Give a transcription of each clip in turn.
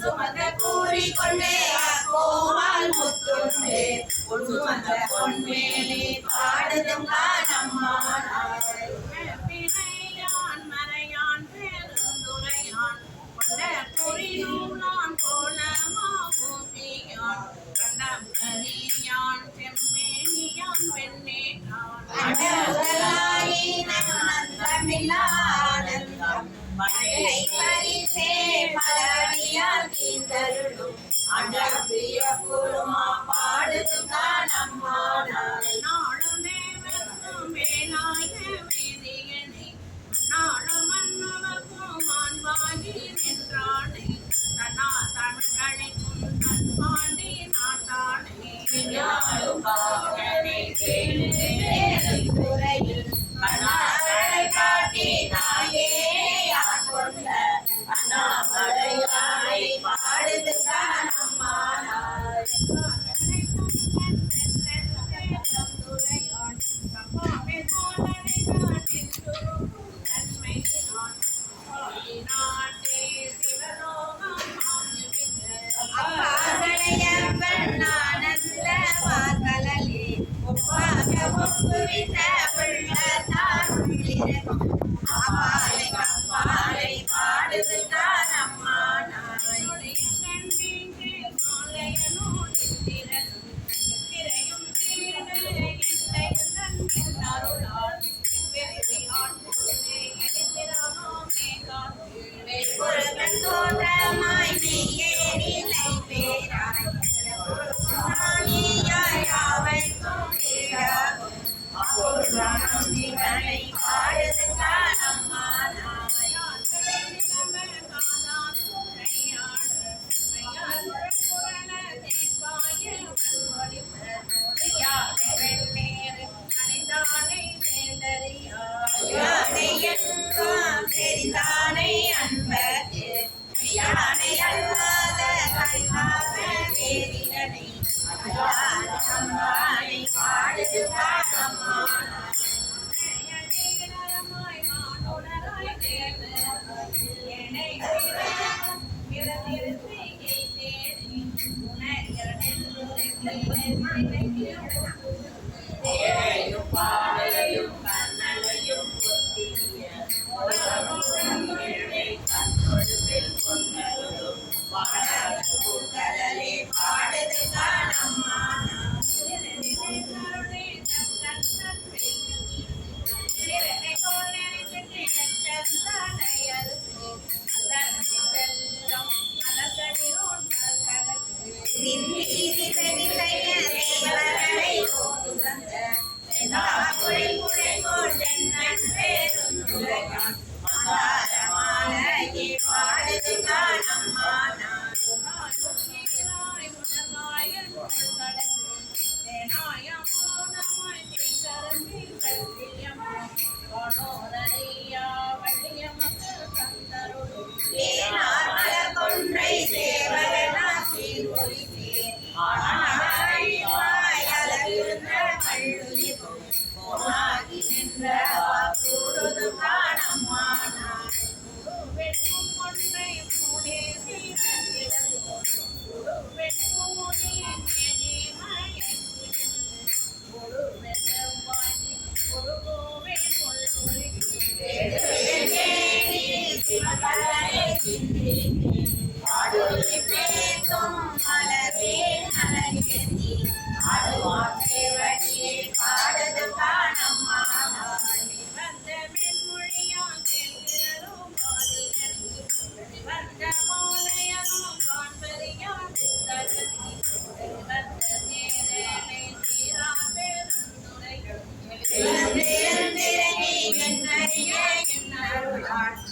சுமந்த கூறி கொண்டே கோவால் முத்துண்டே. உன் சுமந்த பொன்மேலே பாடுதும் காணம்மான் பிறையான் மறையான் பெருந்துரையான். கொண்ட புரிநூலான் கோலமாகுதியான் கண்டம் கரியான் செம்மேனியான் வெண்ணேட்டான் தமிழா பாடுது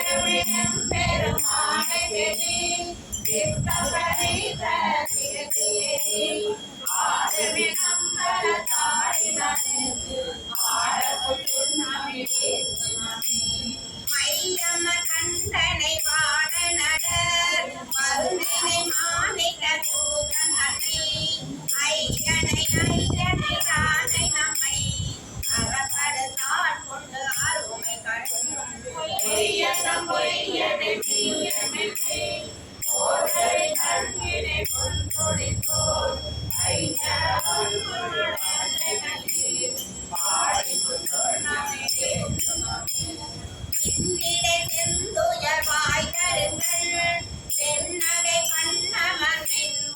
பெருவின் பெருமானை கெடி வித்தபரி தீரதியே ஆறு விளம்பர தாடி நடுக்கு.